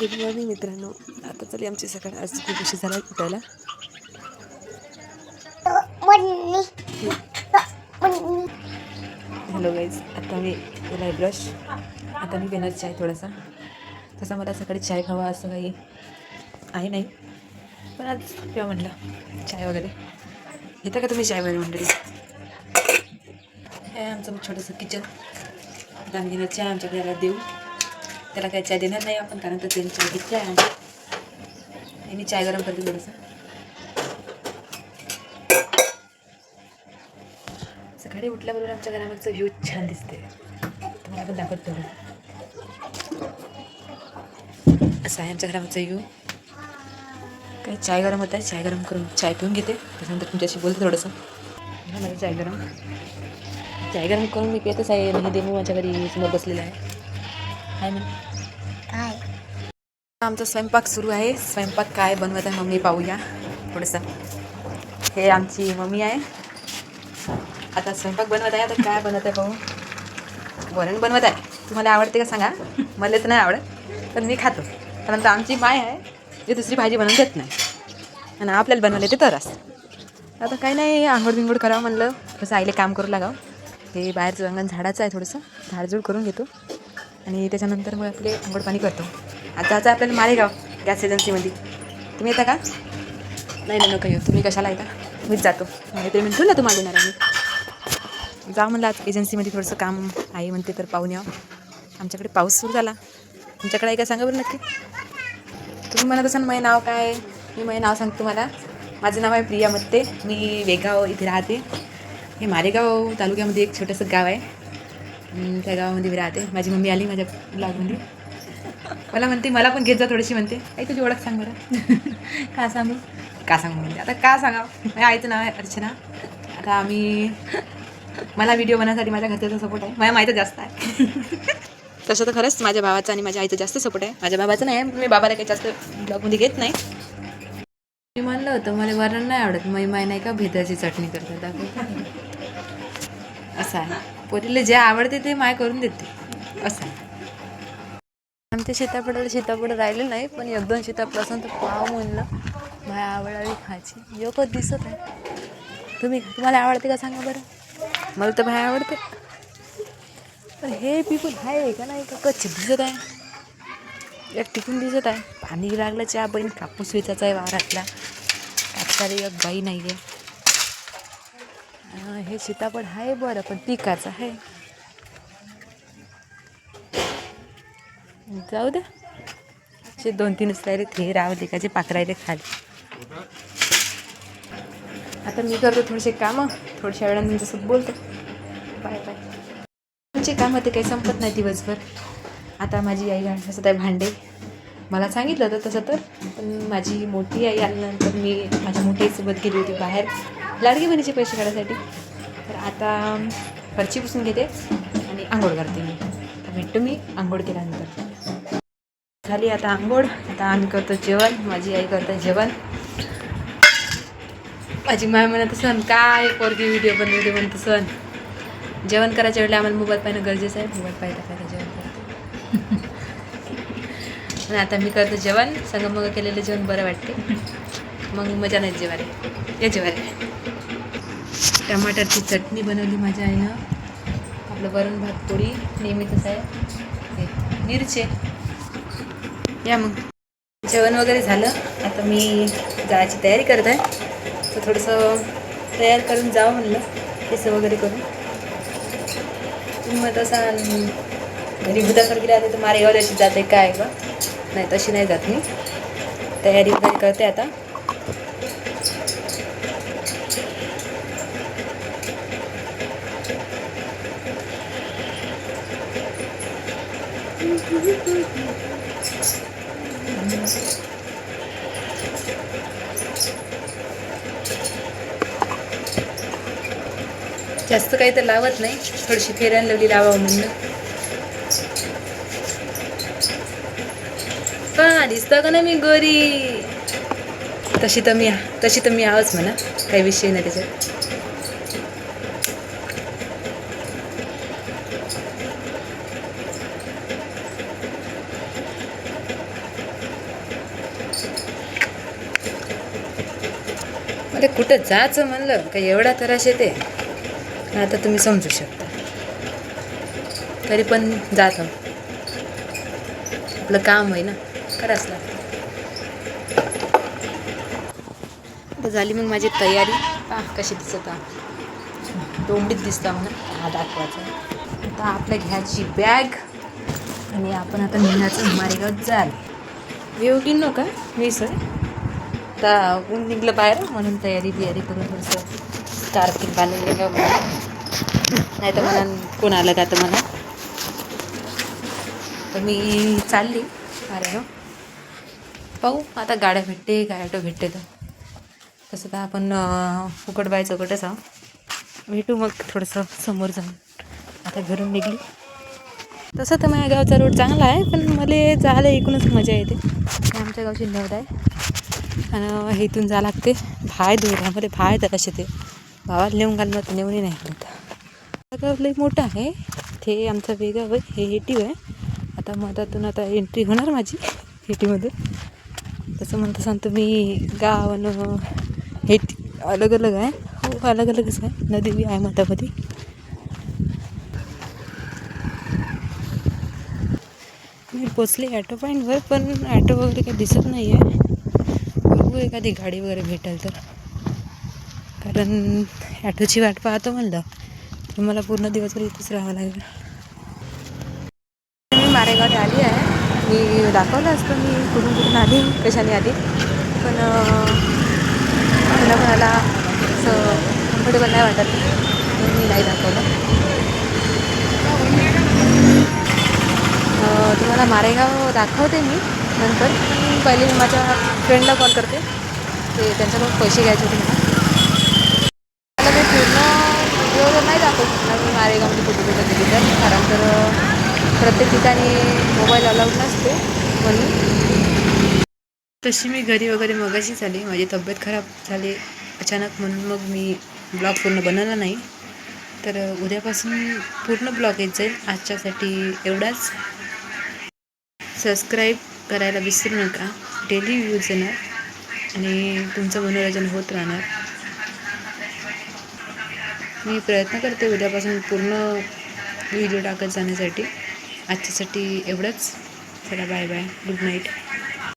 Good morning मित्रांनो. आता चली आमची सकाळ आज खूप उशीर झाला उठायला. हॅलो गाईज आता मी केला ब्रश आता मी घेणार चाय थोडासा. तसा मला सकाळी चाय खावा असं काही आहे नाही. पण आज किंवा म्हटलं. चाय वगैरे. घेता का तुम्ही चाय वगैरे मंडळी? हे आमचं छोटंसं किचन आता चहा आमच्या घराला देऊ त्याला काही चाय देणार नाही आपण कारण तर त्यांनी चाय घेतली आहे आणि मी चाय गरम करते थोडंसं. सकाळी उठल्याबरोबर आमच्या घरामागचं व्ह्यू छान दिसते तुम्हाला पण दाखवतो थोडं असं आहे आमच्या घरामागचं व्ह्यू काय चाय गरम होत आहे? चाय गरम करून चाय पिऊन घेते. त्याच्यानंतर तुमच्याशी बोलते थोडंसं. माझी चाय गरम. चाय गरम करून मी पितच आहे. म्हणजे देमू माझ्या घरी समोर बसलेला आहे. हाय म्हण काय आमचा स्वयंपाक सुरू आहे. स्वयंपाक काय बनवत आहे मम्मी पाहूया. थोडंसं. हे आमची मम्मी आहे. आता स्वयंपाक बनवत आहे. आता काय बनवत आहे पाहू. वरण बनवत आहे. तुम्हाला आवडते का सांगा? मला तर नाही आवडत पण मी खातो. कारण तर आमची माय आहे. जे दुसरी भाजी बनवून देत नाही. आणि आपल्याला बनवले ते तरच. आता काही नाही आंघोळ बिंघोळ करावं म्हणलं. थोडंसं आईले काम करू लागावं. हे बाहेरचं अंगण झाडाचं आहे थोडंसं. झाडझूड करून घेतो. आणि त्याच्यानंतर मग आपले आंघोळ पाणी करतो. आता आता आपल्याला मालेगाव गॅस एजन्सीमध्ये. तुम्ही येता का? नाही नाही नको येऊ. तुम्ही कशाला येता? मीच जातो. म्हणजे ते म्हणतो ना तुम्हाला देणार आम्ही जा म्हणलं आज एजन्सीमध्ये थोडंसं काम आहे म्हणते तर पाहून यावं. आमच्याकडे पाऊस सुरू झाला. तुमच्याकडे आहे का? सांगा बरं नक्की. तुम्ही म्हणत असाल माझं नाव काय? मी माझं नाव सांगतो मला माझं नाव आहे प्रिया मत्ते. मी वेगाव इथे राहते. हे मारेगाव तालुक्यामध्ये एक छोटंसं गाव आहे. त्या गावामध्ये मी राहते. माझी मम्मी आली माझ्या ब्लॉगमध्ये मला म्हणते मला पण घेत जा थोडीशी म्हणते. आई तुझी ओळख सांग बरं. का सांगू? का सांगू? म्हणते. आता का सांगा माझ्या आईचं नाव आहे अर्चना. आता आम्ही मला व्हिडिओ बनवण्यासाठी माझ्या घरच्याचा सपोर्ट आहे. माझ्या माहीत जास्त आहे. तसं तर खरंच माझ्या भावाचा आणि माझ्या आईचा जास्त सपोर्ट आहे. माझ्या बाबाचं नाही मी बाबाला काही जास्त ब्लॉगमध्ये घेत नाही. मी म्हणलं होतं मला वरण नाही आवडत. मी माय नाही का भेदाची चटणी करतात दाखव. असं आहे. पोरीला जे आवडते ते माय करून देते. असं आहे. आमच्या सीताफळाला सीताफळ राहिले नाही पण एक दोन सीताफळ तर पाव म्हणलं माय आवडावी खायची. योग दिसत आहे? तुम्ही तुम्हाला आवडते का सांगा बरं? मला तर भाय आवडते. पण हे पिकून आहे का नाही का? कच्चे दिसत आहे. एक टिकून दिसत आहे. पाणी लागलं चहा बहीण कापूस वेचायचा आहे वावरातला. कापसारी एक बाई नाही आहे हे सीताफळ आहे बरं पण पिकाचं आहे जाऊ द्या असे दोन तीनच राहिले ते रावले का जे पाकरायले खाली. आता मी करतो थोडेसे कामं. थोड्याशा वेळाने तुमच्यासोबत बोलतो. Bye bye. तुमचे कामं ते काही संपत नाही दिवसभर. आता माझी आई घासत आहे भांडे. मला सांगितलं होतं तसं तर पण माझी मोठी आई आल्यानंतर मी माझ्या मोठी आईसोबत गेली होती बाहेर लाडकी बहिणीचे पैसे काढायसाठी. तर आता फरची पुसून घेते आणि आंघोळ करते मी. तर भेटतो मी आंघोळ केल्यानंतर. झाली आता आंघोळ आता आम्ही करतो जेवण माझी आई करते जेवण. माझी माय म्हणत सण काय पोरगी व्हिडिओ बनवते म्हणतो सण जेवण करायच्या वेळेला आम्हाला मोबाईल पाहणं गरजेचं आहे. मोबाईल पाहिजे पाहिजे जेवण करतो आणि आता मी करतो जेवण. संगमग केलेलं जेवण बरं वाटते. मग मजा नाही जेवायला. या जेवायला. टमाटरची चटणी बनवली माझ्या आईनं. आपलं वरण भात पोळी नेहमीच आहे. हे मिरचे या मग. जेवण वगैरे झालं. आता मी जायची तयारी करत आहे. तर थोडंसं तयार करून जावं म्हणलं. केसं वगैरे करून. तुम्ही मग तसा घरी भूतासारखी राहते तर मारे एवढ्याची जाते काय का नाही तशी नाही जात मी. तयारी वगैरे करते आता. जास्त काही तर लावत नाही. थोडीशी फेऱ्यान लावली लावावं म्हणून. का दिसतं का ना मी गोरी? तशी तर मी तशी तर मी आहोच म्हणा. काही विषय नाही त्याच्यात. मला कुठं जायचं म्हणलं? का एवढा त्रास येते आता तुम्ही समजू शकता. तरी पण जात आपलं काम आहे ना. करावंच लागतं. झाली मग माझी तयारी. पा कशी दिसत तोंडीत दिसता म्हणून हा दाखवायचा. आता आपल्या घ्यायची बॅग आणि आपण आता निघायचं मारेगाव जाल येऊ नका मी सर आता ऊन निघलं बाहेर म्हणून तयारी बियारी करून थोडंसं कार्तिक बांधून निघावं नाही तर म्हणा कोण आलं का तर मला. तर मी चालली. अरे हो पाहू आता गाड्या भेटते काय ऑटो भेटते तर. तसं तर आपण फुकट बाय चौकटच आहो भेटू मग थोडंसं समोर जाऊन. आता घरून निघली. तसं तर माझ्या गावचा रोड चांगला आहे पण मला जायला एकूणच मजा येते. आमच्या गावची नवद आहे. आणि इथून जा लागते. भाय दूर आहे. मला भाय तर असे ते भावाला नेऊन घाल मग नेऊनही नाही. गाव लई मोठं आहे. ते आमचं वेगळं आहे हे हेटीव आहे आता मधातून आता एंट्री होणार माझी हेटीमध्ये तसं म्हणता सांगतो मी गाव आणि हेटी अलग अलग आहे. हो अलग अलगच आहे. नदी बी आहे मधामध्ये. मी पोचले ॲटो पॉईंटवर पण ॲटो वगैरे काही दिसत नाही आहे बघू एखादी गाडी वगैरे भेटेल तर. कारण ॲटोची वाट पाहतो म्हणलं. मला पूर्ण दिवसभर इथेच राहावं लागेल. मी मारेगावने आली आहे. मी दाखवलं असतं मी कुठून कुठून आली कशाने आली. पण मला कोणाला असं कम्फर्टेबल नाही वाटत. म्हणून मी नाही दाखवलं. तुम्हाला मारेगाव दाखवते मी नंतर. पहिले मी माझ्या फ्रेंडला कॉल करते. ते त्यांच्याकडून पैसे घ्यायचे होते मला मला मी पूर्ण व्हिडिओ तर नाही दाखवू शकणार मी मारेगावमध्ये कुठे कुठे गेली तर कारण तर अं, प्रत्येक ठिकाणी मोबाईल अलाउड नसतो म्हणून. तशी मी घरी वगैरे मगाशीच झाली माझी तब्येत खराब झाली. अचानक म्हणून मग मी ब्लॉग पूर्ण बनवला नाही. तर उद्यापासून पूर्ण ब्लॉग येत जाईल. आजच्यासाठी एवढाच. सबस्क्राईब करायला विसरू नका. डेली व्ह्यूज येणार. आणि तुमचं मनोरंजन होत राहणार. मी प्रयत्न करते उद्यापासून पूर्ण व्हिडिओ टाकत जाण्यासाठी. आजच्यासाठी एवढंच. चला बाय बाय गुड नाईट